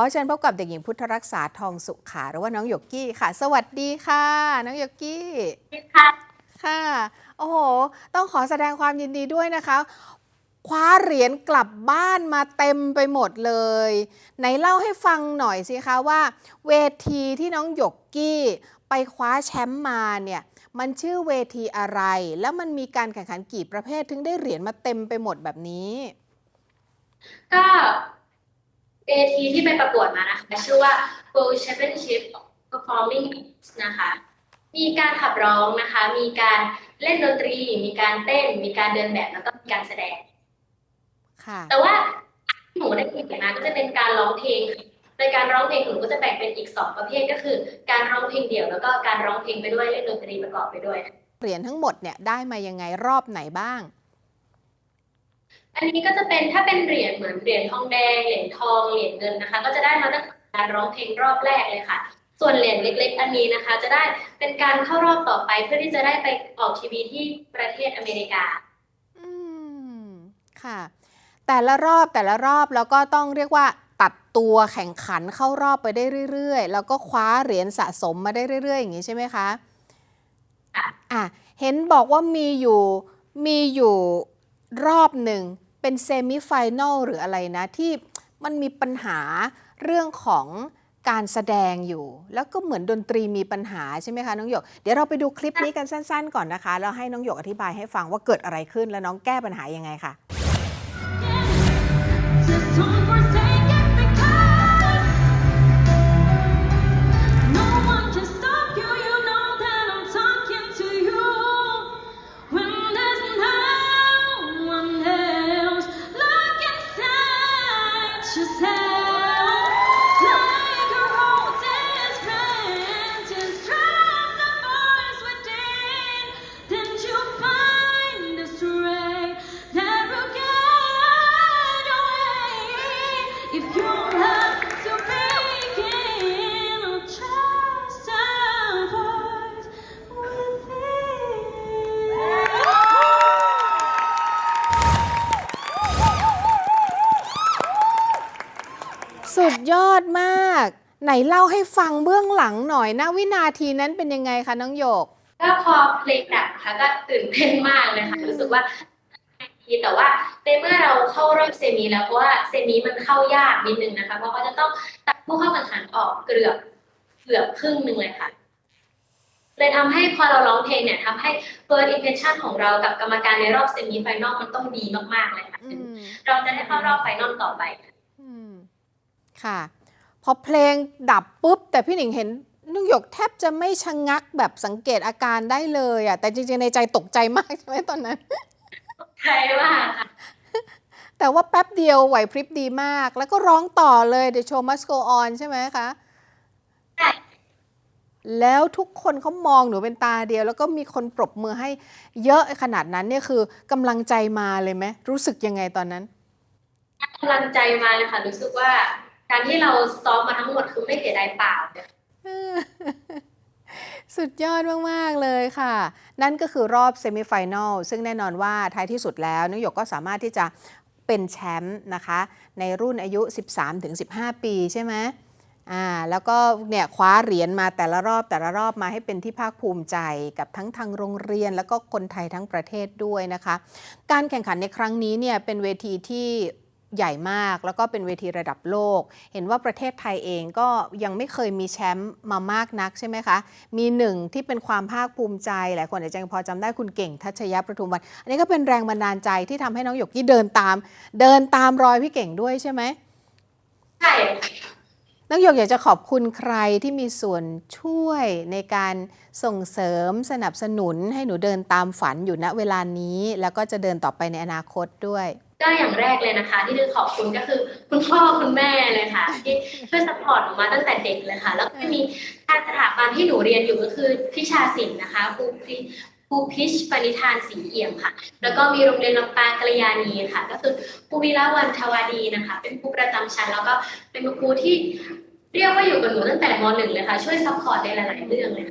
อเชิญพบกับเด็กหญิงพุทธรักษาทองสุขาหรือว่าน้องหยกกี้ค่ะ สวัสดีค่ะ น้องหยกกี้ค่ะค่ะโอ้โห ต้องขอแสดงความยินดีด้วยนะคะ คว้าเหรียญกลับบ้านมาเต็มไปหมดเลย ไหนเล่าให้ฟังหน่อยสิคะว่า เวทีที่น้องหยกกี้ไปคว้าแชมป์มาเนี่ยมันชื่อเวทีอะไร แล้วมันมีการแข่งขันกี่ประเภทถึงได้เหรียญมาเต็มไปหมดแบบนี้ ก็ เวทีที่ไปประกวดมานะคะ ชื่อว่า World Championship Performing Arts นะคะ มีการขับร้องนะคะ มีการเล่นดนตรี มีการเต้น มีการเดินแบบแล้วก็มีการแสดง ค่ะ แต่ว่าที่หนูได้คุยกันมาก็จะเป็นการร้องเพลงค่ะโดยการร้องเพลงหนูก็จะแบ่งเป็นอีกสองประเภทก็คือ การร้องเพลงเดี่ยวแล้วก็การร้องเพลงไปด้วยเล่นดนตรีประกอบไปด้วย เหรียญทั้งหมดเนี่ยได้มายังไงรอบไหนบ้าง อันนี้ก็จะเป็นถ้าเป็นเหรียญเหมือนเหรียญทองแดงเหรียญทองเหรียญเงินนะคะ ก็จะได้มาตั้งแต่การร้องเพลงรอบแรกเลยค่ะ ส่วนเหรียญเล็ก ๆ อันนี้นะคะ จะได้เป็นการเข้ารอบต่อไปเพื่อที่จะได้ไปออกทีวีที่ประเทศอเมริกา อืมค่ะ แต่ละรอบแต่ละรอบแล้วก็ต้องเรียกว่าตัดตัวแข่งขันเข้ารอบไปได้เรื่อยๆ แล้วก็คว้าเหรียญสะสมมาได้เรื่อยๆ อย่างนี้ใช่ไหมคะค่ะอะเห็นบอกว่ามีอยู่มีอยู่รอบหนึ่ง เป็นเซมิไฟแนลหรืออะไรนะ ที่มันมีปัญหาเรื่องของการแสดงอยู่ แล้วก็เหมือนดนตรีมีปัญหาใช่ไหมคะน้องหยก เดี๋ยวเราไปดูคลิปนี้กันสั้น ๆ ก่อนนะคะแล้วให้น้องหยกอธิบายให้ฟังว่าเกิดอะไรขึ้นแล้วน้องแก้ปัญหายังไงค่ะ สุดยอดมาก ไหนเล่าให้ฟังเบื้องหลังหน่อยนะวินาทีนั้นเป็นยังไงคะน้องหยก ก็พอเพลงดับนะคะก็ตื่นเต้นมากเลยค่ะรู้สึกว่าดีแต่ว่าในเมื่อเราเข้ารอบเซมิแล้วเพราะว่าเซมิมันเข้ายากนิดนึงนะคะเพราะเขาจะต้องตัดผู้เข้าแข่งขันออกเกือบเกือบครึ่งหนึ่งเลยค่ะเลยทำให้พอเราร้องเพลงเนี่ยทำให้ first impression ของเรากับกรรมการในรอบเซมิไฟนอลมันต้องดีมากๆเลยค่ะอืมเราจะได้เข้ารอบไฟนอลต่อไปอืม ค่ะ พอเพลงดับปุ๊บ แต่พี่หนิงเห็นนุ่งหยกแทบจะไม่ชะงักแบบสังเกตอาการได้เลยอะแต่จริงๆในใจตกใจมากใช่ไหมตอนนั้นใช่ว่าค่ะแต่ว่าแป๊บเดียวไหวพริบดีมาก แล้วก็ร้องต่อเลย The show must go on ใช่ไหมคะ ใช่ แล้วทุกคนเขามองหนูเป็นตาเดียว แล้วก็มีคนปรบมือให้เยอะขนาดนั้นเนี่ยคือกำลังใจมาเลยไหมรู้สึกยังไงตอนนั้นกำลังใจมาเลยค่ะ รู้สึกว่า การที่เราซ้อมมาทั้งหมดคือไม่เสียดายเปล่าเลยสุดยอดมาก ๆ เลยค่ะ นั่นก็คือรอบเซมิไฟแนลซึ่งแน่นอนว่าท้ายที่สุดแล้วน้องหยกก็สามารถที่จะเป็นแชมป์นะคะ ในรุ่นอายุ 13-15 ปีใช่ไหมอ่าแล้วก็เนี่ยคว้าเหรียญมาแต่ละรอบแต่ละรอบมาให้เป็นที่ภาคภูมิใจกับทั้งทางโรงเรียน แล้วก็คนไทยทั้งประเทศด้วยนะคะ การแข่งขันในครั้งนี้เนี่ยเป็นเวทีที่ ใหญ่มากแล้วก็เป็นเวทีระดับโลก เห็นว่าประเทศไทยเองก็ยังไม่เคยมีแชมป์มามากนักใช่ไหมคะ มีหนึ่งที่เป็นความภาคภูมิใจหลายคนอาจจะยังพอจำได้คุณเก่งทัชยประทุมวัน อันนี้ก็เป็นแรงบันดาลใจที่ทำให้น้องหยกที่เดินตาม เดินตามรอยพี่เก่งด้วยใช่ไหมใช่น้องหยกอยากจะขอบคุณใครที่มีส่วนช่วยในการส่งเสริมสนับสนุนให้หนูเดินตามฝันอยู่ณเวลานี้ แล้วก็จะเดินต่อไปในอนาคตด้วย ก็อย่างแรกเลยนะคะ ที่จะขอบคุณก็คือคุณพ่อคุณแม่เลยค่ะ ที่ช่วยสปอร์ตหนูมาตั้งแต่เด็กเลยค่ะ แล้วก็มีทางสถาบันที่หนูเรียนอยู่ก็คือพิชาศิลป์นะคะครูพิครูพิชปณิธานสีเอี่ยมค่ะ แล้วก็มีโรงเรียนลำปางกัลยาณีค่ะ ก็คือครูวีระวันทวาดีนะคะ เป็นครูประจำชั้นแล้วก็เป็นครูที่เรียกว่าอยู่กับหนูตั้งแต่มหนึ่งเลยค่ะ ช่วยซัพพอร์ตในหลาย ๆ เรื่องเลย